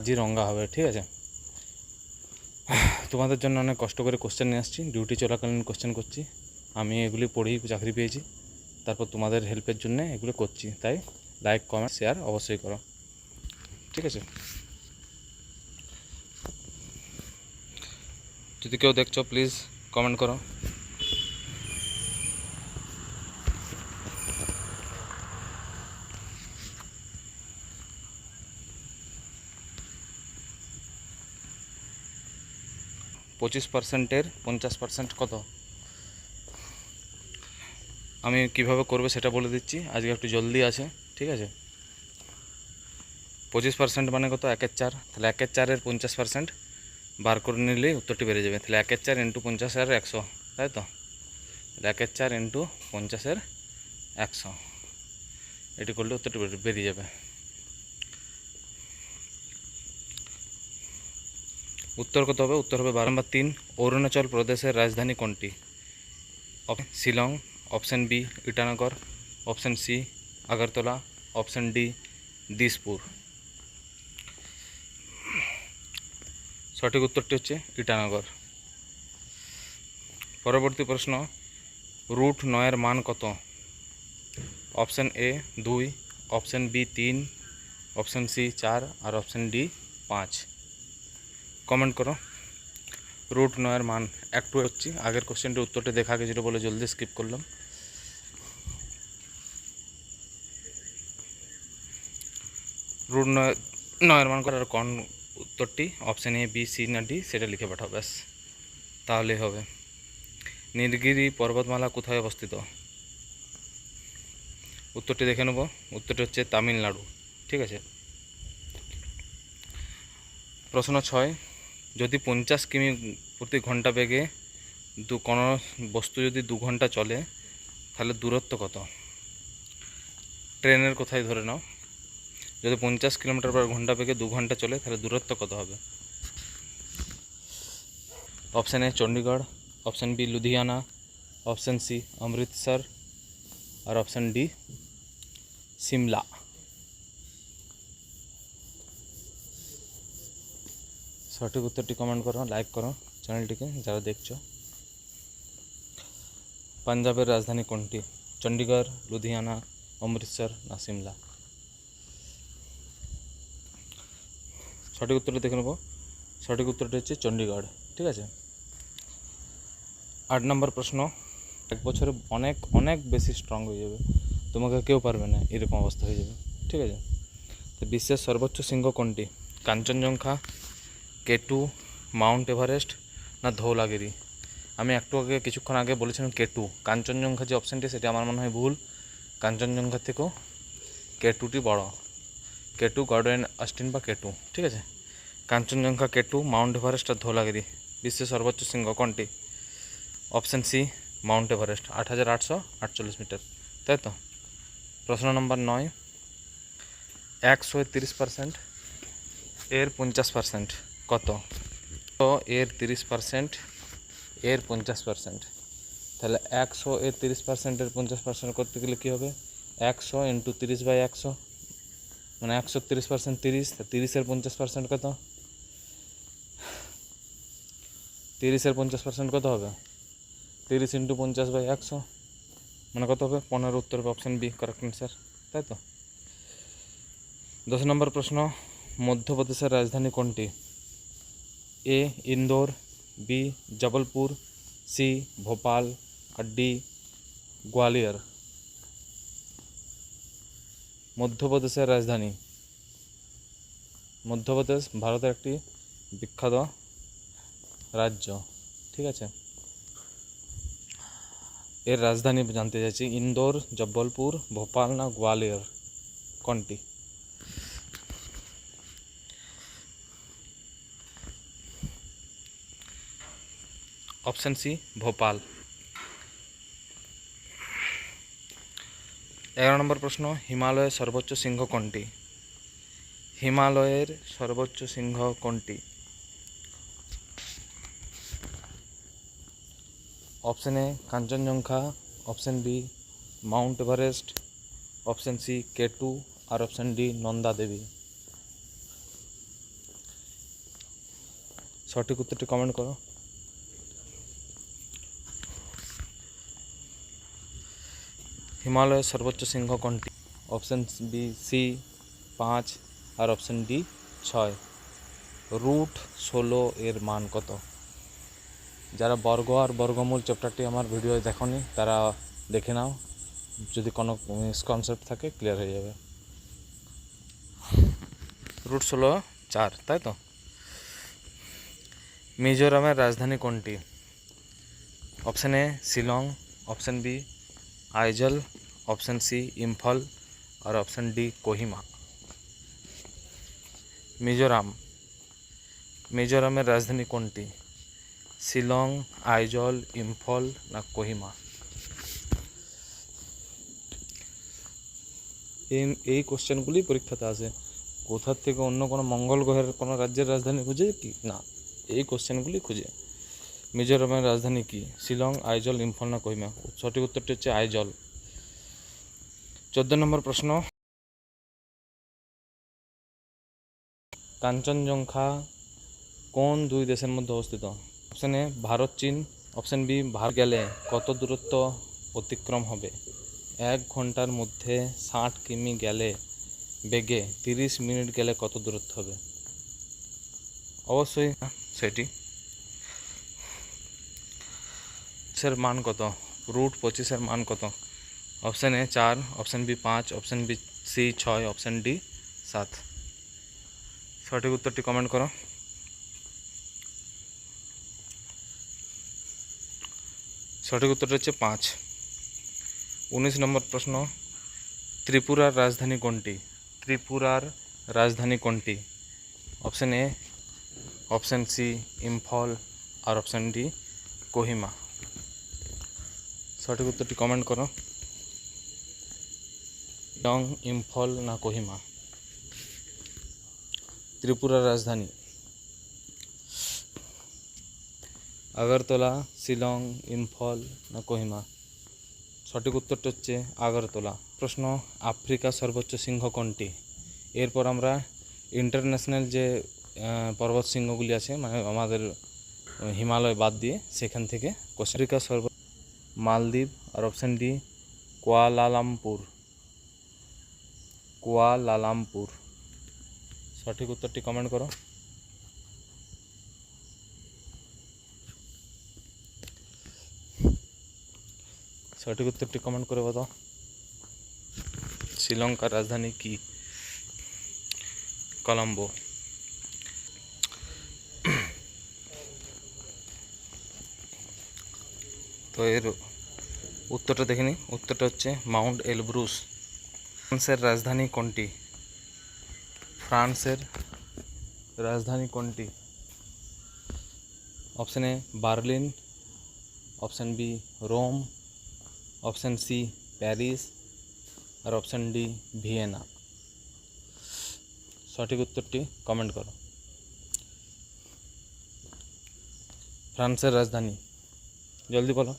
কাজিরঙ্গা হবে, ঠিক আছে? তোমাদের জন্য অনেক কষ্ট করে কোশ্চেন নিয়ে আসছি ডিউটি চলাকালীন কোশ্চেন করছি। আমি এগুলি পড়েই চাকরি পেয়েছি, তারপর তোমাদের হেল্পের জন্য এগুলো করছি, তাই? লাইক কমেন্ট শেয়ার অবশ্যই করো। ঠিক আছে? যদি কেউ দেখছ প্লিজ কমেন্ট করো। পঁচিশ পার্সেন্টের পঞ্চাশ পার্সেন্ট কত? আমি কীভাবে করবে সেটা বলে দিচ্ছি। আজকে একটু জলদি আছে, ঠিক আছে? পঁচিশ পার্সেন্ট মানে কত? একের চার। তাহলে একের চারের পঞ্চাশ পার্সেন্ট বার করে নিলেই উত্তরটি বেড়ে যাবে। তাহলে একের চার ইন্টু পঞ্চাশ আর একশো, তাই তো? তাহলে একের চার ইন্টু পঞ্চাশের একশো। এটি করলে উত্তরটি বেরিয়ে যাবে। উত্তর কত হবে? উত্তর হবে বারো তিন। অরুণাচল প্রদেশের রাজধানী কোনটি? Shillong. Option B Itanagar. Option C Agartala. Option D Dispur. সঠিক উত্তরটি হচ্ছে ইটানগর। পরবর্তী প্রশ্ন, রুট নয়ের মান কত? অপশন এ দুই। অপশন বি তিন। অপশন সি চার। আর অপশন ডি পাঁচ। কমেন্ট করো। রুট নয়ের মান একটু হচ্ছি। আগের কোশ্চেনটির উত্তরটি দেখা গেছিল বলে জলদি স্কিপ করলাম। রুট নয়, নয়ের মান করার কোন উত্তরটি? অপশান এ বি সি না ডি সেটা লিখে পাঠাও, ব্যাস। তাহলেই হবে। নীলগিরি পর্বতমালা কোথায় অবস্থিত? উত্তরটি দেখে নেব। উত্তরটি হচ্ছে তামিলনাড়ু। ঠিক আছে? প্রশ্ন ছয় যদি পঞ্চাশ কিমি প্রতি ঘণ্টা বেগে দু, কোনো বস্তু যদি দু ঘণ্টা চলে, তাহলে দূরত্ব কত? ট্রেনের কোথায় ধরে নাও। যদি পঞ্চাশ কিলোমিটার পার ঘণ্টা বেগে দু ঘণ্টা চলে, তাহলে দূরত্ব কত হবে? Option A Chandigarh, option B Ludhiana, option C Amritsar, R option D Shimla. সঠিক উত্তরটি কমেন্ট করো লাইক করো চ্যানেলটিকে যারা দেখছ। পাঞ্জাবের রাজধানী কোনটি? চণ্ডীগড় লুধিয়ানা, অমৃতসর না সিমলা? সঠিক উত্তরটি দেখে নেব। সঠিক উত্তরটি হচ্ছে চণ্ডীগড় ঠিক আছে? আট নম্বর প্রশ্ন, এক বছরে অনেক অনেক বেশি স্ট্রং হয়ে যাবে। তোমাকে কেউ পারবে না, এরকম অবস্থা হয়ে যাবে, ঠিক আছে? তো বিশ্বের সর্বোচ্চ শৃঙ্গ কোনটি? কাঞ্চনজঙ্ঘা কেটু, মাউন্ট এভারেস্ট না ধৌলাগিরি? আমি একটু আগে কিছুক্ষণ আগে বলেছিলাম কেটু। কাঞ্চনজঙ্ঘা যে অপশানটি সেটি আমার মনে হয় ভুল। কাঞ্চনজঙ্ঘা থেকেও কেটুটি বড়। কে কেটু গর্ডেন অস্টিন বা কেটু, ঠিক আছে? Kangchenjunga, K two, Mount Everest আর ধৌলাগিরি, বিশ্বের সর্বোচ্চ শৃঙ্গ কোনটি? অপশান সি মাউন্ট এভারেস্ট, আট হাজার আটশো আটচল্লিশ মিটার, তাই তো? প্রশ্ন নম্বর নয়। একশো তিরিশ পার্সেন্ট এর পঞ্চাশ পার্সেন্ট কত? তো এর তিরিশ পার্সেন্ট এর পঞ্চাশ পার্সেন্ট তাহলে একশো এর তিরিশ পার্সেন্টের পঞ্চাশ পার্সেন্ট করতে গেলে কী হবে? একশো ইন্টু তিরিশ বাই একশো। মানে একশো তিরিশ পার্সেন্ট তিরিশ, তা তিরিশের পঞ্চাশ পার্সেন্ট কত? তিরিশের পঞ্চাশ পার্সেন্ট কত হবে? তিরিশ ইন্টু পঞ্চাশ বাই একশো। মানে কত হবে? পনেরো উত্তর অপশান বি কারেক্ট অ্যান্সার তাই তো? দশ নম্বর প্রশ্ন, মধ্যপ্রদেশের রাজধানী কোনটি? A Indore B Jabalpur C Bhopal R D Gwalior মধ্যপ্রদেশের রাজধানী। মধ্যপ্রদেশ ভারতের একটি বিখ্যাত রাজ্য। ঠিক আছে? এর রাজধানী জানতে চাইছি, ইন্দোর, জব্বলপুর, ভোপাল না গোয়ালিয়র? কোনটি? Option C, Bhopal. এগারো নম্বর প্রশ্ন, হিমালয়ের সর্বোচ্চ সিংহ কোনটি? হিমালয়ের সর্বোচ্চ সিংহ কোনটি? Option A, Kangchenjunga, option B, Mount Everest, option C K two R option D, Nanda Devi. সঠিক উত্তরটি কমেন্ট করো। হিমালয়ের সর্বোচ্চ সিংহ কোনটি? অপশন বি সি পাঁচ আর অপশন ডি ছয়। রুট ষোলো এর মান কত? যারা বর্গ আর বর্গমূল চ্যাপ্টারটি আমার ভিডিও দেখনি তারা দেখে নাও। যদি কোনো মিসকনসেপ্ট থাকে ক্লিয়ার হয়ে যাবে। রুট ষোলো চার তাই তো? মিজোরামের রাজধানী কোনটি? Option A Shillong option B Aizawl, option C, Imphal R option D, Kohima. Mizoram. মিজোরামের রাজধানী কোনটি? শিলং, আইজল, ইম্ফল না কোহিমা? এই এই কোশ্চেনগুলি পরীক্ষাতে আসে কোথার থেকে অন্য কোনো মঙ্গল গ্রহের কোনো রাজ্যের রাজধানী খুঁজে কি? না, এই কোশ্চেনগুলি খুঁজে। মিজোরামের রাজধানী কি? শিলং, আইজল ইম্ফল না কোহিমা। সঠিক উত্তরটি হচ্ছে আইজল। চোদ্দ নম্বর প্রশ্ন। কাঞ্চনজঙ্ঘা কোন দুই দেশের মধ্যে অবস্থিত? অপশন এ, ভারত, চীন। Option B, Bharat. গেলে কত দূরত্ব অতিক্রম হবে? এক ঘণ্টার মধ্যে ষাট কিমি গেলে বেগে তিরিশ মিনিট গেলে কত দূরত্ব হবে? অবশ্যই সেটি। পঁচিশের মান কত? রুট পঁচিশের মান কত? অপশান এ চার অপশান বি পাঁচ অপশান বি সি ছয় অপশান ডি সাত। সঠিক উত্তরটি কমেন্ট করো। সঠিক উত্তরটি হচ্ছে পাঁচ। উনিশ নম্বর প্রশ্ন, ত্রিপুরার রাজধানী কোনটি? ত্রিপুরার রাজধানী কোনটি? Option A option C Imphal, R option D Kohima. সঠিক উত্তরটি কমেন্ট করো। ডং ইম্ফল না কোহিমা। ত্রিপুরার রাজধানী। আগরতলা, শিলং, ইম্ফল না কোহিমা। সঠিক উত্তরটা হচ্ছে আগরতলা। প্রশ্ন, আফ্রিকা সর্বোচ্চ সিংহ কোনটি? এরপর আমরা ইন্টারন্যাশনাল যে পর্বত সিংহগুলি আছে মানে আমাদের হিমালয় বাদ দিয়ে সেখান থেকে আফ্রিকা সর্ব মালদ্বীপ, আর option D Kuala Lumpur. Kuala Lumpur. সঠিক উত্তরটি কমেন্ট করো। সঠিক উত্তরটি কমেন্ট করে বলো। শ্রীলঙ্কার রাজধানী কি? কলম্বো। তো এর উত্তরটা দেখে নিই উত্তরটা হচ্ছে মাউন্ট এলব্রুস। ফ্রান্সের রাজধানী কোনটি? ফ্রান্সের রাজধানী কোনটি? Option A Berlin, option B Rome, option C Paris, R option D Vienna. সঠিক উত্তরটি কমেন্ট করো। ফ্রান্সের রাজধানী। জলদি বলো।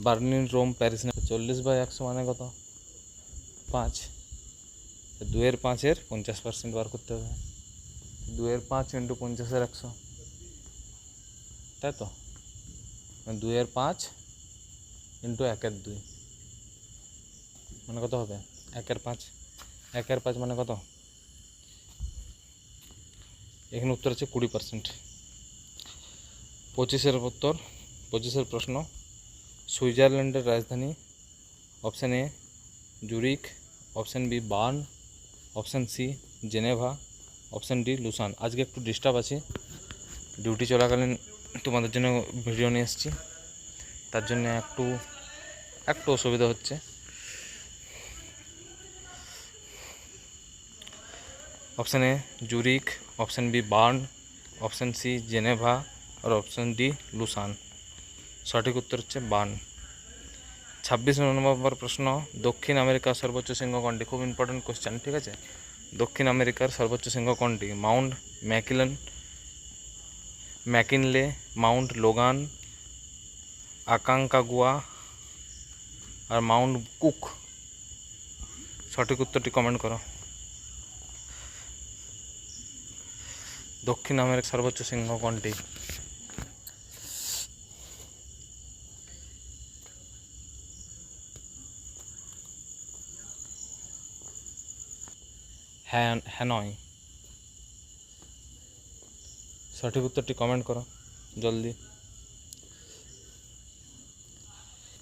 বার্লিন, রোম, প্যারিস চল্লিশ বাই একশো মানে কত? পাঁচ। দুয়ের পাঁচের পঞ্চাশ পার্সেন্ট বার করতে হবে। দুয়ের পাঁচ ইন্টু পঞ্চাশের একশো। তাই তো? মানে দুয়ের পাঁচ ইন্টু একের দুই। মানে কত হবে? একের পাঁচ। একের পাঁচ মানে কত? এখানে উত্তর আছে কুড়ি পার্সেন্ট পঁচিশের উত্তর, পঁচিশের প্রশ্ন সুইজারল্যান্ডের রাজধানী option A Zurich option B Bern option C Geneva option D Lausanne আজকে একটু ডিস্টার্ব আছে। ডিউটি চলাকালীন তোমাদের জন্য ভিডিও নিয়ে এসেছি। তার জন্য একটু একটু অসুবিধা হচ্ছে। Option A Zurich option B Bern option C Geneva R option D Lausanne সঠিক উত্তর হচ্ছে বার্ন ছাব্বিশ নম্বর প্রশ্ন, দক্ষিণ আমেরিকার সর্বোচ্চ সিংহ কোনটি? খুব ইম্পর্টেন্ট কোশ্চেন ঠিক আছে? দক্ষিণ আমেরিকার সর্বোচ্চ সিংহ কোনটি? Mount McKinley, McKinley, Mount Logan, Aconcagua আর মাউন্ট কুক। সঠিক উত্তরটি কমেন্ট করো। দক্ষিণ আমেরিকার সর্বোচ্চ সিংহ কোনটি? হ্যানয় সঠিক উত্তরটি কমেন্ট করো, জলদি।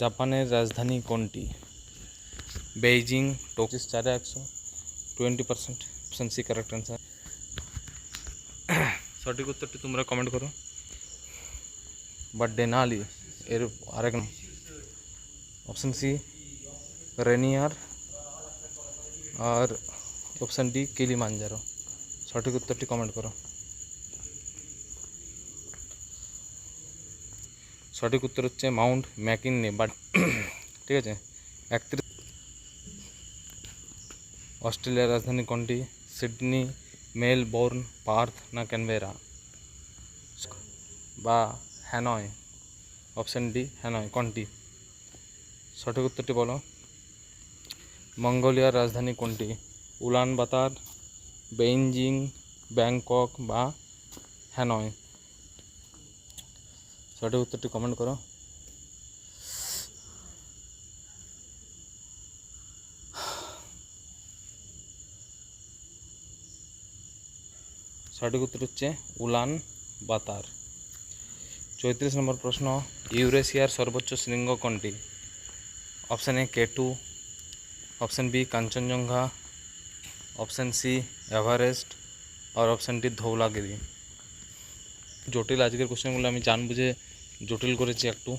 জাপানের রাজধানী কোনটি? বেইজিং টোকিস চারে একশো twenty percent option C correct answer সঠিক উত্তরটি তোমরা কমেন্ট করো। বাট ডেনালি এর আরেক নাম। Option C, Rainier. আর অপশন ডি কিলিমাঞ্জারো সঠিক উত্তরটি কমেন্ট করো। সঠিক উত্তর হচ্ছে মাউন্ট ম্যাকিননে বাট ঠিক আছে? একত্রিশ অস্ট্রেলিয়ার রাজধানী কোনটি? সিডনি, মেলবোর্ন, পার্থ না ক্যানবেরা? বা হ্যানয় অপশন ডি হ্যানয়, কোনটি? সঠিক উত্তরটি বলো। মঙ্গোলিয়ার রাজধানী কোনটি? উলান বাতার বেইজিং, ব্যাংকক বা হ্যানয়। সঠিক উত্তরটি কমেন্ট করো। সঠিক উত্তর হচ্ছে উলান বাতার চৌত্রিশ নম্বর প্রশ্ন, ইউরেশিয়ার সর্বোচ্চ শৃঙ্গ কোনটি? Option A K two option B Kangchenjunga option C, Everest, R option Dhaulagiri. জটিল আজকের কোশ্চেনগুলো আমি জান বুঝে জটিল করেছি একটু।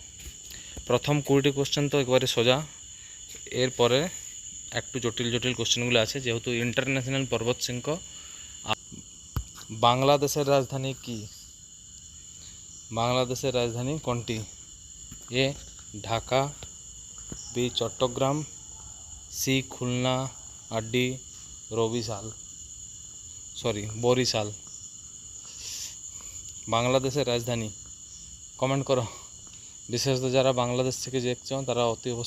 প্রথম কুড়িটি কোশ্চেন তো একবারে সোজা। এরপরে একটু জটিল জটিল কোশ্চেনগুলো আছে, যেহেতু ইন্টারন্যাশনাল পর্বত আ- বাংলাদেশের রাজধানী কি? বাংলাদেশের রাজধানী কোনটি? A, Dhaka, B, Chittagong, C, Khulna, R D রবিশাল সরি বরিশাল বাংলাদেশের রাজধানী কমেন্ট করো। বিশেষত যারা বাংলাদেশ থেকে দেখছ, তারা অতি অবশ্যই